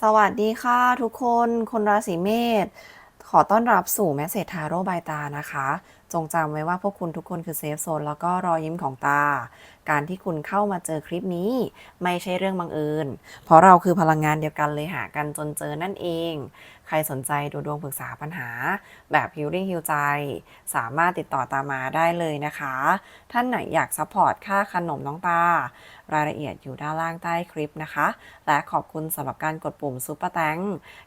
สวัสดีค่ะทุกคนคนราศีเมษขอต้อนรับสู่แมสเซจทาโร่บายตานะคะ จงจำไว้ว่าพวกคุณทุกคนคือเซฟโซนแล้วก็รอยยิ้มของตา การที่คุณเข้ามาเจอคลิปนี้ไม่ใช่เรื่องบังเอิญ เพราะเราคือพลังงานเดียวกันเลยหากันจนเจอนั่นเอง ใครสนใจดูดวงปรึกษาปัญหา แบบฮิลลิ่งฮิลใจ สามารถติดต่อตามมาได้เลยนะคะ ท่านไหนอยากซัพพอร์ตค่าขนมน้องตา รายละเอียดอยู่ด้านล่างใต้คลิปนะคะ และขอบคุณสำหรับการกดปุ่มซุปเปอร์แตง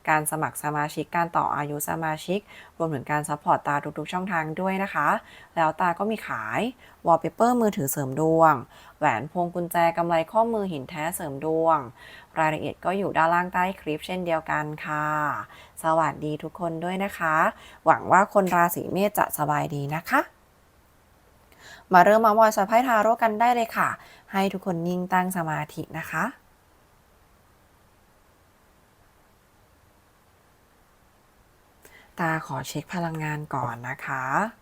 การสมัครสมาชิกการต่ออายุสมาชิก รวมถึงการซัพพอร์ตตาทุกๆช่องทางด้วยนะคะ แล้วตาก็มีขายวอลเปเปอร์มือถือเสริมดวงแหวนพวงกุญแจกำไรข้อมือหินแท้เสริมดวง รายละเอียดก็อยู่ด้านล่างใต้คลิปเช่นเดียวกันค่ะ สวัสดีทุกคนด้วยนะคะ หวังว่าคนราศีเมษจะสบายดีนะคะ มาเริ่มมาวอยสะพายทาโร่กันได้เลยค่ะ ให้ทุกคนนิ่งตั้งสมาธินะคะตาขอเช็คพลังงานก่อนนะคะ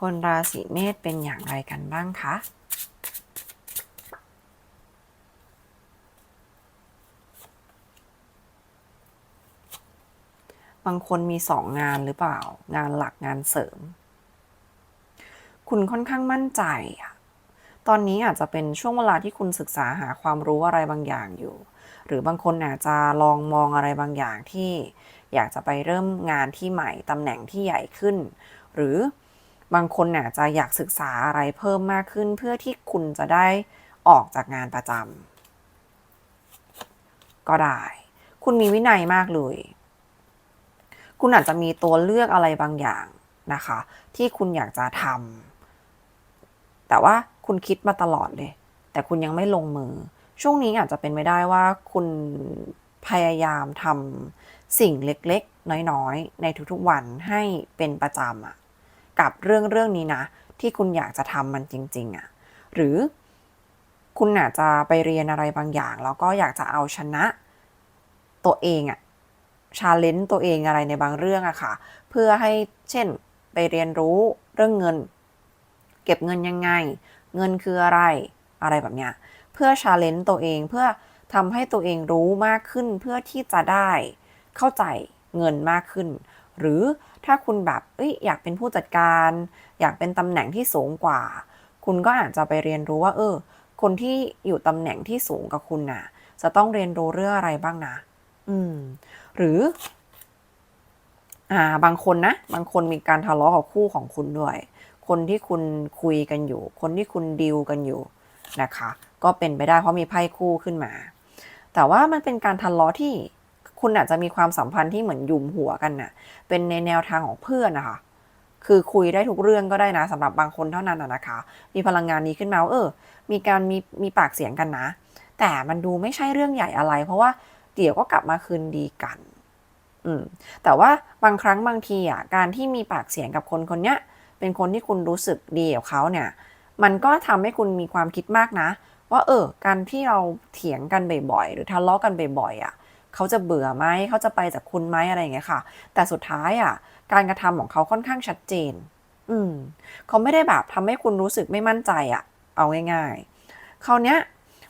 คนราศีเมษเป็นอย่างไรกันบ้างคะบางคนมีสองงานหรือเปล่า งานหลักงานเสริม คุณค่อนข้างมั่นใจอะตอนนี้อาจจะเป็นช่วงเวลาที่คุณศึกษาหาความรู้อะไรบางอย่างอยู่ หรือบางคนอาจจะลองมองอะไรบางอย่างที่ อยากจะไปเริ่มงานที่ใหม่ตำแหน่งที่ใหญ่ขึ้น หรือ บางคนอาจจะอยากศึกษาอะไรเพิ่มมากขึ้น เพื่อที่คุณจะได้ออกจากงานประจำก็ได้ คุณมีวินัยมากเลย คุณอาจจะมีตัวเลือกอะไรบางอย่างนะคะ ที่คุณอยากจะทำแต่ว่าคุณคิดมาตลอดเลย แต่คุณยังไม่ลงมือ ช่วงนี้อาจจะเป็นไม่ได้ว่าคุณพยายามทำสิ่งเล็กๆ น้อยๆ ในทุกๆวันให้เป็นประจำอะ กับเรื่องเรื่องนี้นะ ที่คุณอยากจะทำมันจริง ๆอะหรือคุณอาจจะไปเรียนอะไรบางอย่าง แล้วก็อยากจะเอาชนะตัวเองอะชาเลนจ์ตัวเองอะไรในบางเรื่องอะค่ะ เพื่อให้เช่นไปเรียนรู้เรื่องเงิน เก็บเงินยังไง เงินคืออะไรอะไรแบบเนี้ยเพื่อชาเลนจ์ตัวเองเพื่อทำให้ตัวเองรู้มากขึ้นเพื่อที่จะได้เข้าใจเงินมากขึ้น หรือ ถ้าคุณแบบเอ้ยอยากเป็นผู้จัดการ อยากเป็นตำแหน่งที่สูงกว่า คุณก็อาจจะไปเรียนรู้ว่า เออ คนที่อยู่ตำแหน่งที่สูงกับคุณน่ะ จะต้องเรียนรู้เรื่องอะไรบ้างนะ อืม หรือ อ่า บางคนนะ บางคนมีการทะเลาะกับคู่ของคุณด้วย คนที่คุณคุยกันอยู่ คนที่คุณดีลกันอยู่นะคะ ก็เป็นไปได้เพราะมีไพ่คู่ขึ้นมา แต่ว่ามันเป็นการทะเลาะที่ คุณอาจจะมีความสัมพันธ์ที่เหมือนยุมหัวกันน่ะ เป็นในแนวทางของเพื่อนนะคะ คือคุยได้ทุกเรื่องก็ได้นะสำหรับบางคนเท่านั้นนะคะ มีพลังงานนี้ขึ้นมาว่าเออ มีการมีมีปากเสียงกันนะ แต่มันดูไม่ใช่เรื่องใหญ่อะไร เพราะว่าเดี๋ยวก็กลับมาคืนดีกัน อืม แต่ว่าบางครั้งบางทีอะ การที่มีปากเสียงกับคนคนเนี้ย เป็นคนที่คุณรู้สึกดีกับเขาเนี่ย มันก็ทำให้คุณมีความคิดมากนะ ว่าเออ การที่เราเถียงกันบ่อยๆ หรือทะเลาะกันบ่อยๆอะ เขาจะเบื่อไหมเขาจะไปจากคุณไหมอะไรอย่างเงี้ยค่ะ แต่สุดท้ายอะ การกระทำของเขาค่อนข้างชัดเจน อืมเขาไม่ได้แบบทำให้คุณรู้สึกไม่มั่นใจอะ เอาง่ายๆคราวเนี้ย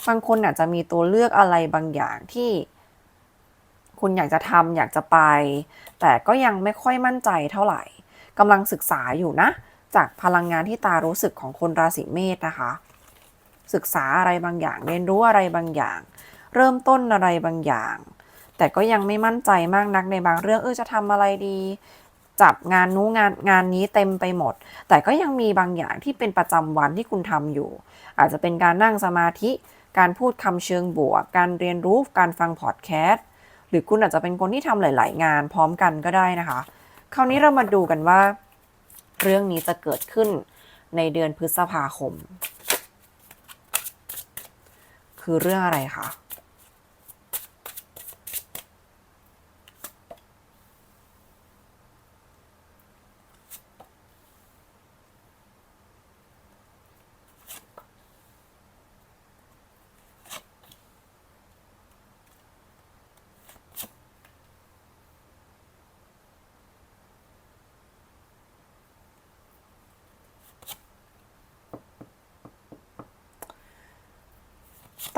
บางคนอาจจะมีตัวเลือกอะไรบางอย่างที่ คุณอยากจะทำอยากจะไป แต่ก็ยังไม่ค่อยมั่นใจเท่าไหร่กำลังศึกษาอยู่นะ จากพลังงานที่ตารู้สึกของคนราศีเมษนะคะ ศึกษาอะไรบางอย่าง เรียนรู้อะไรบางอย่าง เริ่มต้นอะไรบางอย่าง แต่ก็ยังไม่มั่นใจมากนักในบางเรื่อง เออจะทำอะไรดี จับงานนู้งานงานนี้เต็มไปหมด แต่ก็ยังมีบางอย่างที่เป็นประจำวันที่คุณทำอยู่ อาจจะเป็นการนั่งสมาธิ การพูดคำเชิงบวก การเรียนรู้ การฟังพอดแคสต์ หรือคุณอาจจะเป็นคนที่ทำหลาย ๆ งานพร้อมกันก็ได้นะคะ คราวนี้เรามาดูกันว่า เรื่องนี้จะเกิดขึ้นในเดือนพฤษภาคม คือเรื่องอะไรคะ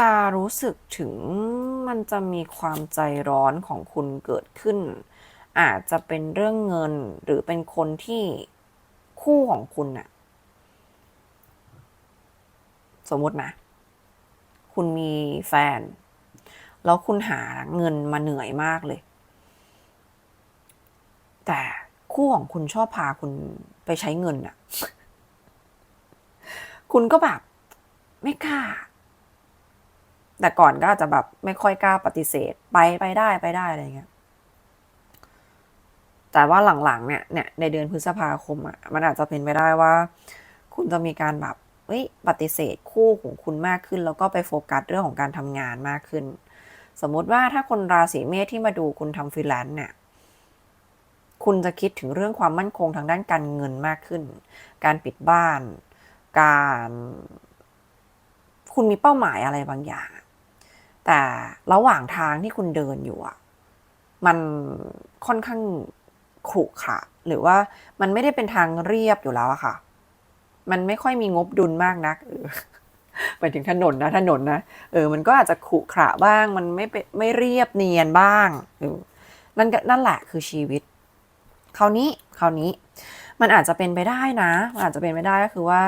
ตารู้สึกถึงมันจะมีความใจร้อนของคุณเกิดขึ้น อาจจะเป็นเรื่องเงินหรือเป็นคนที่คู่ของคุณน่ะ สมมตินะ คุณมีแฟน แล้วคุณหาเงินมาเหนื่อยมากเลย แต่คู่ของคุณชอบพาคุณไปใช้เงินน่ะ คุณก็แบบ ไม่กล้า แต่ก่อนก็อาจจะแบบไม่ค่อยกล้าปฏิเสธไปไปได้ไปได้อะไรเงี้ยแต่ว่าหลังๆเนี่ยเนี่ยในเดือนพฤษภาคมอะมันอาจจะเป็นไปได้ว่า คุณจะมีการแบบเฮ้ยปฏิเสธคู่ของคุณมากขึ้น แล้วก็ไปโฟกัสเรื่องของการทำงานมากขึ้น สมมุติว่าถ้าคนราศีเมษที่มาดูคุณทำฟรีแลนซ์เนี่ยคุณจะคิดถึงเรื่องความมั่นคงทางด้านการเงินมากขึ้น การปิดบ้าน การ คุณมีเป้าหมายอะไรบางอย่าง แต่ระหว่างทางที่คุณเดินอยู่อะมันค่อนข้างขรุขระหรือว่ามันไม่ได้เป็นทางเรียบอยู่แล้วอะค่ะ มันไม่ค่อยมีงบดุลมากนักไปถึงถนนนะถนนนะเออมันก็อาจจะขรุขระบ้าง มันไม่เป็นไม่เรียบเนียนบ้างเออนั่นก็นั่นแหละคือชีวิตคราวนี้คราวนี้ มันอาจจะเป็นไปได้นะมันอาจจะเป็นไปได้ก็คือว่า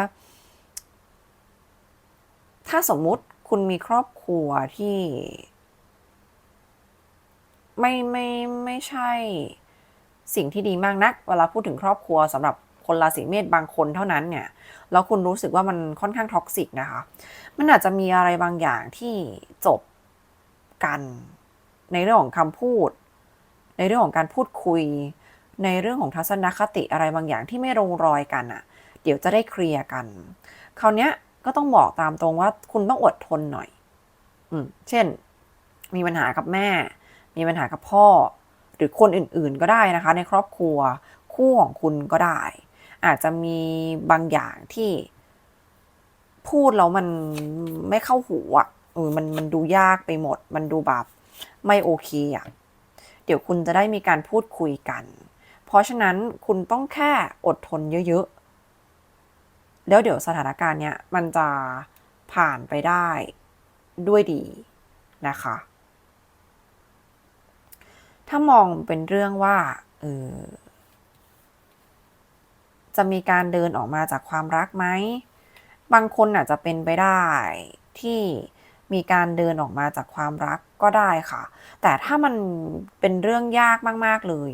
ถ้าสมมุติ คุณมีครอบครัวที่ ไม่ไม่ไม่ใช่ สิ่งที่ดีมากนัก เวลาพูดถึงครอบครัวสำหรับคนราศีเมษบางคนเท่านั้นเนี่ยแล้วคุณรู้สึกว่ามันค่อนข้างท็อกซิกนะคะ มันอาจจะมีอะไรบางอย่างที่จบกันในเรื่องของคำพูด ในเรื่องของการพูดคุย ในเรื่องของทัศนคติอะไรบางอย่างที่ไม่ลงรอยกันอะ่ะ เดี๋ยวจะได้เคลียร์กัน คราวเนี้ย ก็ต้องบอกตามตรงว่าคุณต้องอดทนหน่อย อืม เช่น มีปัญหากับแม่ มีปัญหากับพ่อ หรือคนอื่น ๆ ก็ได้นะคะ ในครอบครัว คู่ของคุณก็ได้ อาจจะมีบางอย่างที่พูดแล้วมันไม่เข้าหูอะเออมันมันดูยากไปหมด มันดูแบบไม่โอเคอะ เดี๋ยวคุณจะได้มีการพูดคุยกัน เพราะฉะนั้นคุณต้องแค่อดทนเยอะๆ แล้วเดี๋ยวสถานการณ์เนี้ยมันจะผ่านไปได้ด้วยดีนะคะ ถ้ามองเป็นเรื่องว่าเออจะมีการเดินออกมาจากความรักไหม บางคนอาจจะเป็นไปได้ที่มีการเดินออกมาจากความรักก็ได้ค่ะ แต่ถ้ามันเป็นเรื่องยากมาก ๆ เลย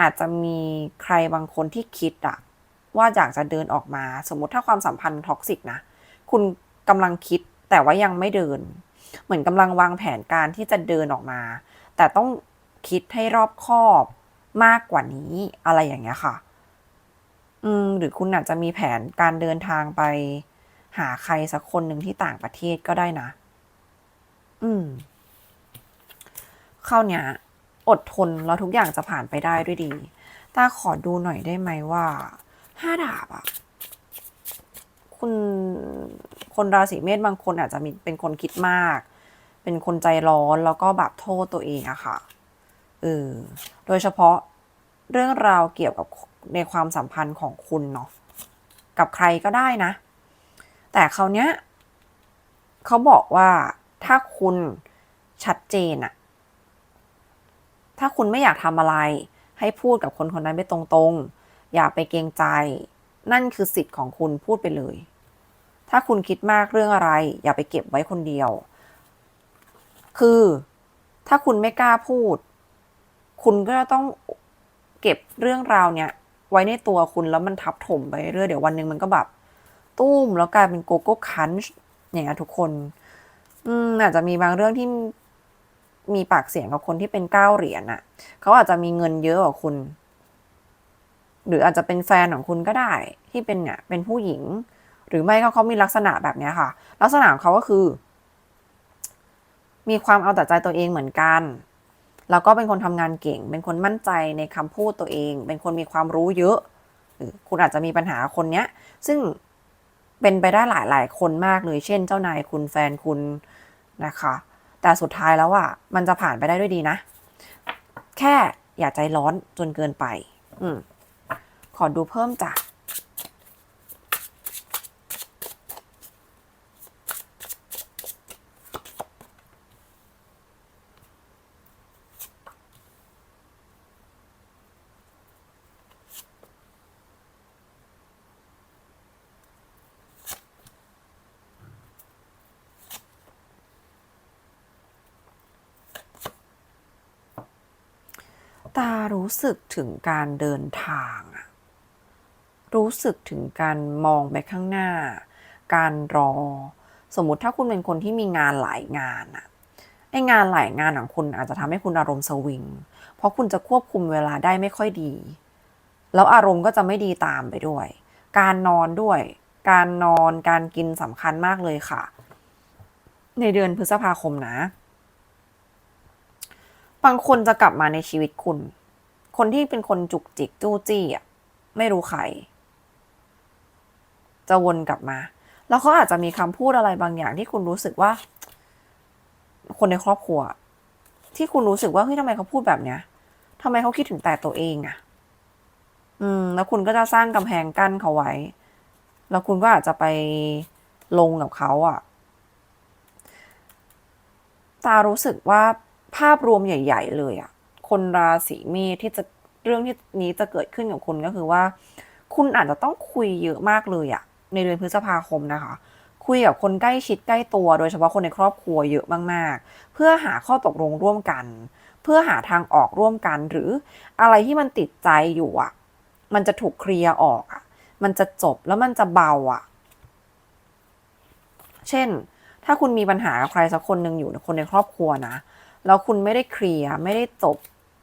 อาจจะมีใครบางคนที่คิดอะ ว่าอยากจะเดินออกมา สมมติถ้าความสัมพันธ์ท็อกซิกนะ คุณกำลังคิดแต่ว่ายังไม่เดิน เหมือนกำลังวางแผนการที่จะเดินออกมา แต่ต้องคิดให้รอบคอบมากกว่านี้อะไรอย่างเงี้ยค่ะ อืม หรือคุณอาจจะมีแผนการเดินทางไป หาใครสักคนหนึ่งที่ต่างประเทศก็ได้นะ อืมคราเนี้ยอดทนแล้วทุกอย่างจะผ่านไปได้ด้วยดีตาขอดูหน่อยได้ไหมว่า ห้าดาบอะคุณคนราศีเมษบางคนอาจจะมีเป็นคนคิดมาก เป็นคนใจร้อนแล้วก็แบบโทษตัวเองอะค่ะเออโดยเฉพาะเรื่องราวเกี่ยวกับในความสัมพันธ์ของคุณเนาะกับใครก็ได้นะ แต่คราวเนี้ยเขาบอกว่าถ้าคุณชัดเจนอะถ้าคุณไม่อยากทำอะไรให้พูดกับคนคนนั้นไปตรงๆ อย่าไปเกรงใจ นั่นคือสิทธิ์ของคุณพูดไปเลย ถ้าคุณคิดมากเรื่องอะไร อย่าไปเก็บไว้คนเดียว คือ ถ้าคุณไม่กล้าพูด คุณก็ต้องเก็บเรื่องราวเนี้ยไว้ในตัวคุณแล้วมันทับถมไปเรื่อยเดี๋ยววันหนึ่งมันก็แบบตุ้มแล้วกลายเป็นโกโก้คันช์อย่างเงี้ยทุกคน อืมอาจจะมีบางเรื่องที่มีปากเสียงกับคนที่เป็นเก้าเหรียญน่ะ เขาอาจจะมีเงินเยอะกว่าคุณ หรืออาจจะเป็นแฟนของคุณก็ได้ ที่เป็นเนี่ยเป็นผู้หญิง หรือไม่ก็เขามีลักษณะแบบเนี้ยค่ะ ลักษณะของเขาก็คือ มีความเอาแต่ใจตัวเองเหมือนกัน แล้วก็เป็นคนทำงานเก่ง เป็นคนมั่นใจในคำพูดตัวเอง เป็นคนมีความรู้เยอะหรือคุณอาจจะมีปัญหาคนเนี้ย ซึ่งเป็นไปได้หลายหลายคนมากเลย เช่น เจ้านายคุณแฟนคุณนะคะ แต่สุดท้ายแล้วอะ มันจะผ่านไปได้ด้วยดีนะ แค่อย่าใจร้อนจนเกินไป อืม ขอดูเพิ่มจ้ะตารู้สึกถึงการเดินทาง รู้สึกถึงการมองไปข้างหน้า การรอ สมมุติถ้าคุณเป็นคนที่มีงานหลายงานอะไองานหลายงานของคุณอาจจะทำให้คุณอารมณ์สวิง เพราะคุณจะควบคุมเวลาได้ไม่ค่อยดี แล้วอารมณ์ก็จะไม่ดีตามไปด้วย การนอนด้วย การนอน การกินสำคัญมากเลยค่ะ ในเดือนพฤษภาคมนะ บางคนจะกลับมาในชีวิตคุณ คนที่เป็นคนจุกจิกจู้จี้อะ ไม่รู้ใคร จะวนกลับมา แล้วเขาอาจจะมีคำพูดอะไรบางอย่างที่คุณรู้สึกว่า คนในครอบครัว ที่คุณรู้สึกว่าเฮ้ยทำไมเขาพูดแบบเนี้ยทำไมเขาคิดถึงแต่ตัวเองอะอืม แล้วคุณก็จะสร้างกำแพงกั้นเขาไว้ แล้วคุณก็อาจจะไปลงกับเขาอะตารู้สึกว่าภาพรวมใหญ่ ๆ เลยอะคนราศีเมษที่จะเรื่องที่นี้จะเกิดขึ้นกับคุณก็คือว่า คุณอาจจะต้องคุยเยอะมากเลยอะ ในเดือนพฤษภาคมนะคะ คุยกับคนใกล้ชิดใกล้ตัว โดยเฉพาะคนในครอบครัวเยอะมากๆ เพื่อหาข้อตกลงร่วมกัน เพื่อหาทางออกร่วมกัน หรืออะไรที่มันติดใจอยู่อะมันจะถูกเคลียร์ออกอะมันจะจบแล้วมันจะเบาอะ เช่น ถ้าคุณมีปัญหากับใครสักคนหนึ่งอยู่คนในครอบครัวนะ แล้วคุณไม่ได้เคลียร์ไม่ได้จบ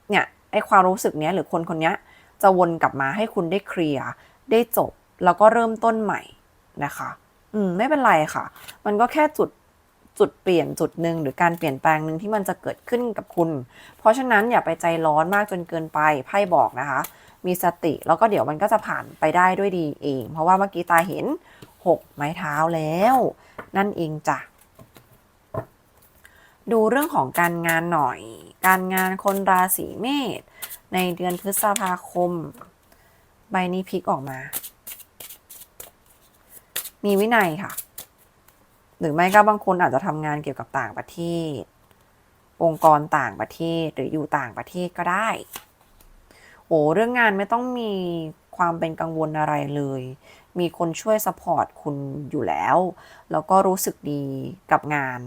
เนี่ยไอความรู้สึกเนี้ยหรือคนคนเนี้ยจะวนกลับมาให้คุณได้เคลียร์ได้จบแล้วก็เริ่มต้นใหม่ นะคะ อืม ไม่เป็นไรค่ะ มันก็แค่จุดจุดเปลี่ยนจุดหนึ่งหรือการเปลี่ยนแปลงหนึ่งที่มันจะเกิดขึ้นกับคุณ เพราะฉะนั้นอย่าไปใจร้อนมากจนเกินไปไพ่บอกนะคะ มีสติแล้วก็เดี๋ยวมันก็จะผ่านไปได้ด้วยดีเอง เพราะว่าเมื่อกี้ตาเห็นหกไม้เท้าแล้ว นั่นเองจ้ะดูเรื่องของการงานหน่อย การงานคนราศีเมษในเดือนพฤษภาคม ใบนี้พลิกออกมา มีวินัยค่ะ หรือไม่ก็บางคนอาจจะทำงานเกี่ยวกับต่างประเทศ องค์กรต่างประเทศหรืออยู่ต่างประเทศก็ได้ โอ้เรื่องงานไม่ต้องมีความเป็นกังวลอะไรเลย มีคนช่วยสปอร์ตคุณอยู่แล้ว แล้วก็รู้สึกดีกับงาน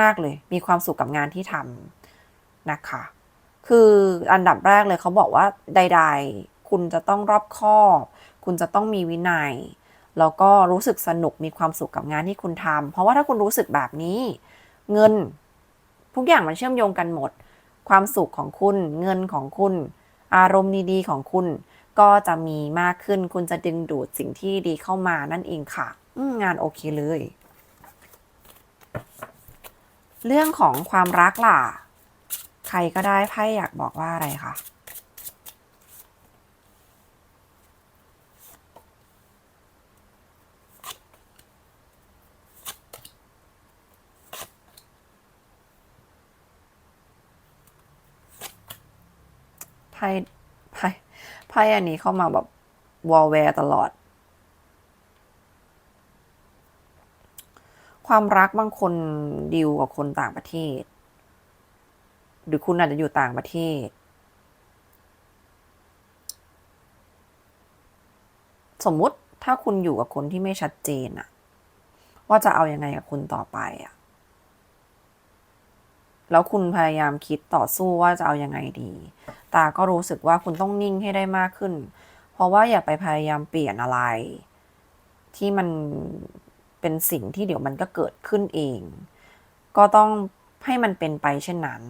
มาก ๆ เลย มีความสุขกับงานที่ทำนะคะ คืออันดับแรกเลยเขาบอกว่าใด ๆ คุณจะต้องรอบคอบ คุณจะต้องมีวินัย แล้วก็รู้สึกสนุกมีความสุขกับงานที่คุณทำเพราะว่าถ้าคุณรู้สึกแบบนี้ เงิน ทุกอย่างมันเชื่อมโยงกันหมด ความสุขของคุณ เงินของคุณ อารมณ์ดีๆของคุณ ก็จะมีมากขึ้น คุณจะดึงดูดสิ่งที่ดีเข้ามานั่นเองค่ะงานโอเคเลย เรื่องของความรักล่ะ ใครก็ได้ไพ่อยากบอกว่าอะไรคะ พ่ไพ่ไพ่อันนี้เข้ามาแบบวอลแวร์ตลอด ความรักบางคนดิวกับคนต่างประเทศ หรือคุณอาจจะอยู่ต่างประเทศ สมมุติถ้าคุณอยู่กับคนที่ไม่ชัดเจนอะว่าจะเอาอยัางไงกับคุณต่อไปอะแล้วคุณพยายามคิดต่อสู้ว่าจะเอาอยัางไงดี ตาก็รู้สึกว่าคุณต้องนิ่งให้ได้มากขึ้น เพราะว่าอย่าไปพยายามเปลี่ยนอะไร ที่มันเป็นสิ่งที่เดี๋ยวมันก็เกิดขึ้นเอง ก็ต้องให้มันเป็นไปเช่นนั้น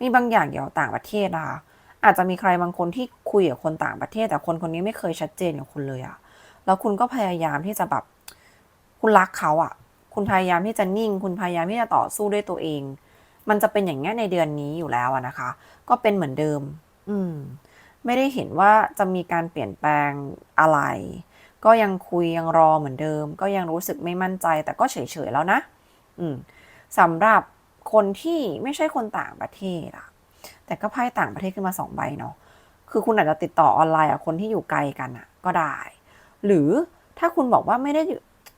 มีบางอย่างเกี่ยวกับต่างประเทศนะคะอาจจะมีใครบางคนที่คุยกับคนต่างประเทศ แต่คนคนนี้ไม่เคยชัดเจนกับคุณเลยอะแล้วคุณก็พยายามที่จะแบบคุณรักเขาอะคุณพยายามที่จะนิ่ง คุณพยายามที่จะต่อสู้ด้วยตัวเอง มันจะเป็นอย่างนี้ในเดือนนี้อยู่แล้วนะคะ ก็เป็นเหมือนเดิม อืม ไม่ได้เห็นว่าจะมีการเปลี่ยนแปลงอะไร ก็ยังคุยยังรอเหมือนเดิม ก็ยังรู้สึกไม่มั่นใจ แต่ก็เฉยๆแล้วนะ อืมสำหรับคนที่ไม่ใช่คนต่างประเทศอะแต่ก็ไพ่ต่างประเทศขึ้นมาสองใบเนาะคือคุณอาจจะติดต่อออนไลน์กับคนที่อยู่ไกลกันอะก็ได้ หรือถ้าคุณบอกว่าไม่ได้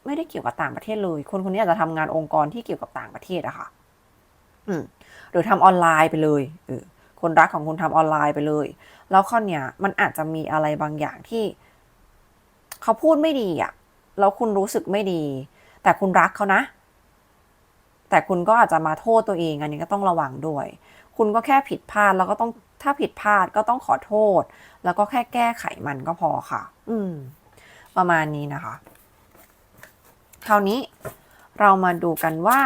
ไม่ได้เกี่ยวกับต่างประเทศเลย คนคนนี้อาจจะทำงานองค์กรที่เกี่ยวกับต่างประเทศอะค่ะ หรือทำออนไลน์ไปเลยอคนรักของคุณทำออนไลน์ไปเลย แล้วข้อเนี้ยมันอาจจะมีอะไรบางอย่างที่ เขาพูดไม่ดีอะแล้วคุณรู้สึกไม่ดี แต่คุณรักเขานะ แต่คุณก็อาจจะมาโทษตัวเองอันนี้ก็ต้องระวังด้วย คุณก็แค่ผิดพลาดแล้วก็ต้องถ้าผิดพลาดก็ต้องขอโทษ แล้วก็แค่แก้ไขมันก็พอค่ะ อืม ประมาณนี้นะคะ คราวนี้เรามาดูกันว่า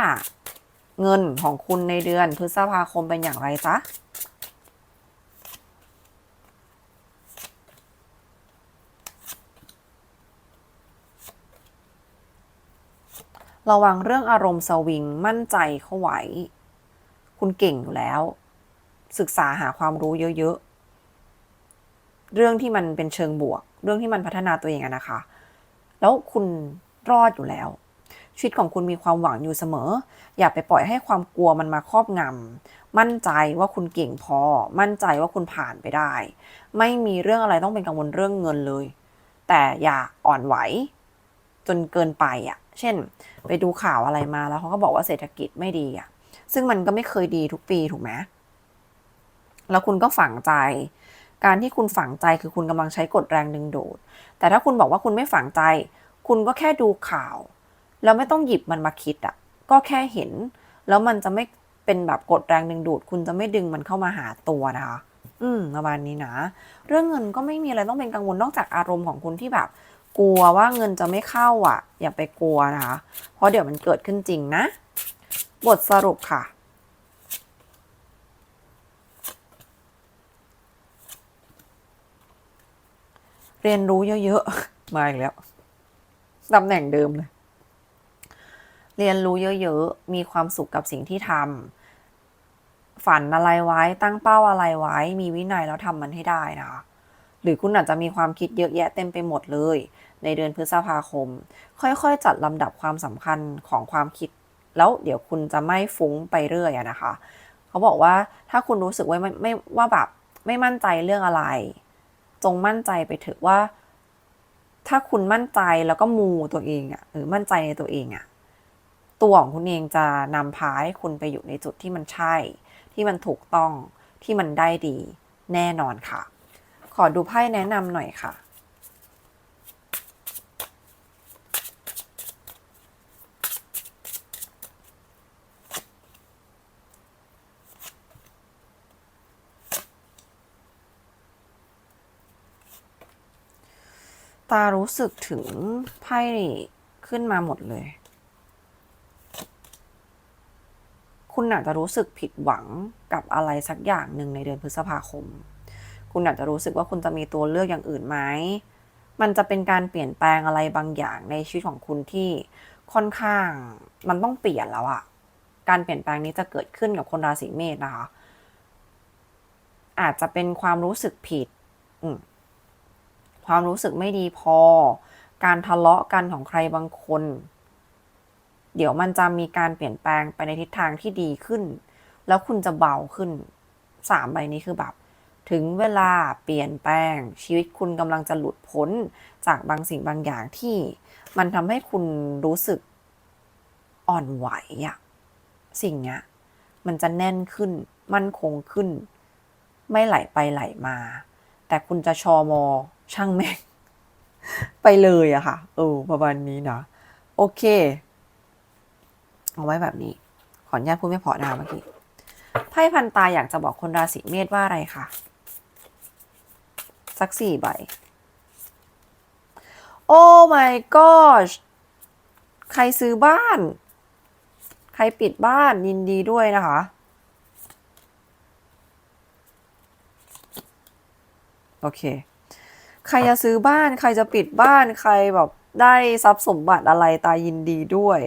เงินของคุณในเดือนพฤษภาคมเป็นอย่างไรจ๊ะระวังเรื่องอารมณ์สวิงมั่นใจเข้าไว้ คุณเก่งอยู่แล้ว ศึกษาหาความรู้เยอะๆ เรื่องที่มันเป็นเชิงบวก เรื่องที่มันพัฒนาตัวเองอะนะคะ แล้วคุณรอดอยู่แล้ว ชีวิตของคุณมีความหวังอยู่เสมอ อย่าไปปล่อยให้ความกลัวมันมาครอบงำมั่นใจว่าคุณเก่งพอ มั่นใจว่าคุณผ่านไปได้ ไม่มีเรื่องอะไรต้องเป็นกังวลเรื่องเงินเลย แต่อย่าอ่อนไหว จนเกินไปอะ เช่น ไปดูข่าวอะไรมาแล้วเขาก็บอกว่าเศรษฐกิจไม่ดีอะ ซึ่งมันก็ไม่เคยดีทุกปีถูกไหมแล้วคุณก็ฝังใจ การที่คุณฝังใจคือคุณกำลังใช้กฎแรงดึงดูด แต่ถ้าคุณบอกว่าคุณไม่ฝังใจ คุณก็แค่ดูข่าว แล้วไม่ต้องหยิบมันมาคิดอะก็แค่เห็น แล้วมันจะไม่เป็นแบบกฎแรงดึงดูด คุณจะไม่ดึงมันเข้ามาหาตัวนะคะ อืมประมาณนี้นะ เรื่องเงินก็ไม่มีอะไรต้องเป็นกังวลนอกจากอารมณ์ของคุณที่แบบ กลัวว่าเงินจะไม่เข้าอะ อย่าไปกลัวนะคะ เพราะเดี๋ยวมันเกิดขึ้นจริงนะ บทสรุปค่ะเรียนรู้เยอะ ๆ มาอีกแล้ว ตำแหน่งเดิมเลย เรียนรู้เยอะๆ มีความสุขกับสิ่งที่ทำฝันอะไรไว้ตั้งเป้าอะไรไว้ มีวินัยแล้วทำมันให้ได้นะคะหรือคุณอาจจะมีความคิดเยอะแยะเต็มไปหมดเลย ในเดือนพฤษภาคม ค่อยๆ จัดลำดับความสำคัญของความคิด แล้วเดี๋ยวคุณจะไม่ฟุ้งไปเรื่อยนะคะ เขาบอกว่าถ้าคุณรู้สึกว่าไม่ไม่ว่าแบบไม่มั่นใจเรื่องอะไร จงมั่นใจไปเถอะว่า ถ้าคุณมั่นใจแล้วก็มูตัวเองอะหรือมั่นใจในตัวเองอะ ตัวของคุณเองจะนำพาให้คุณไปอยู่ในจุดที่มันใช่ ที่มันถูกต้องที่มันได้ดีแน่นอนค่ะ ขอดูไพ่แนะนำหน่อยค่ะ ตารู้สึกถึงไพ่ขึ้นมาหมดเลย คุณอาจจะรู้สึกผิดหวังกับอะไรสักอย่างหนึ่งในเดือนพฤษภาคม คุณอาจจะรู้สึกว่าคุณจะมีตัวเลือกอย่างอื่นไหม มันจะเป็นการเปลี่ยนแปลงอะไรบางอย่างในชีวิตของคุณที่ค่อนข้างมันต้องเปลี่ยนแล้วอะการเปลี่ยนแปลงนี้จะเกิดขึ้นกับคนราศีเมษนะคะ อาจจะเป็นความรู้สึกผิด ความรู้สึกไม่ดีพอ การทะเลาะกันของใครบางคน เดี๋ยวมันจะมีการเปลี่ยนแปลงไปในทิศทางที่ดีขึ้น แล้วคุณจะเบาขึ้นสามใบนี้คือแบบ ถึงเวลาเปลี่ยนแปลง ชีวิตคุณกำลังจะหลุดพ้นจากบางสิ่งบางอย่างที่มันทำให้คุณรู้สึกอ่อนไหวอะสิ่งเนี้ยมันจะแน่นขึ้น มั่นคงขึ้น ไม่ไหลไปไหลมา แต่คุณจะชอมอช่างแม่งไปเลยอะค่ะ เออประมาณนี้นะ โอเค เอาไว้แบบนี้ ขออนุญาตพูดไม่พอนะคะเมื่อกี้ไพ่พันตาอยากจะบอกคนราศีเมษว่าอะไรคะสักสี่ใบ โอ้ my gosh ใครซื้อบ้าน ใครปิดบ้านยินดีด้วยนะคะ โอเค ใครจะซื้อบ้าน ใครจะปิดบ้าน ใครแบบ ได้ทรัพย์สมบัติอะไรตายินดีด้วย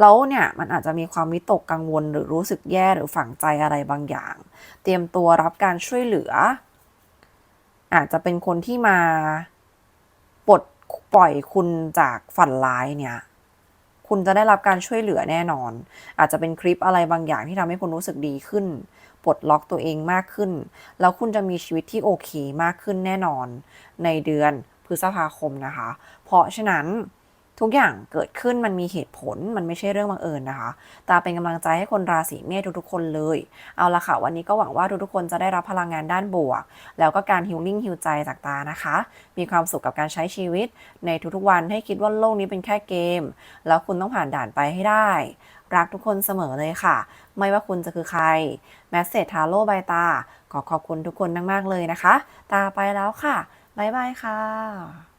แล้วเนี่ยมันอาจจะมีความวิตกกังวลหรือรู้สึกแย่หรือฝังใจอะไรบางอย่าง เตรียมตัวรับการช่วยเหลือ อาจจะเป็นคนที่มาปลดปล่อยคุณจากฝันร้ายเนี่ย คุณจะได้รับการช่วยเหลือแน่นอน อาจจะเป็นคลิปอะไรบางอย่างที่ทำให้คุณรู้สึกดีขึ้นปลดล็อกตัวเองมากขึ้น แล้วคุณจะมีชีวิตที่โอเคมากขึ้นแน่นอนในเดือน พฤษภาคมนะคะ เพราะฉะนั้นทุกอย่างเกิดขึ้นมันมีเหตุผลมันไม่ใช่เรื่องบังเอิญนะคะตาเป็นกำลังใจให้คนราศีเมษทุกๆคนเลย เอาละค่ะ วันนี้ก็หวังว่าทุกๆคนจะได้รับพลังงานด้านบวก แล้วก็การฮิลลิ่งฮิลใจจากตานะคะ มีความสุขกับการใช้ชีวิต ในทุกๆวันให้คิดว่าโลกนี้เป็นแค่เกม แล้วคุณต้องผ่านด่านไปให้ได้ รักทุกคนเสมอเลยค่ะ ไม่ว่าคุณจะคือใครแมสเซจทาโร่ใบตาขอขอบคุณทุกคนมากๆเลยนะคะ ตาไปแล้วค่ะ บ๊ายบายค่ะ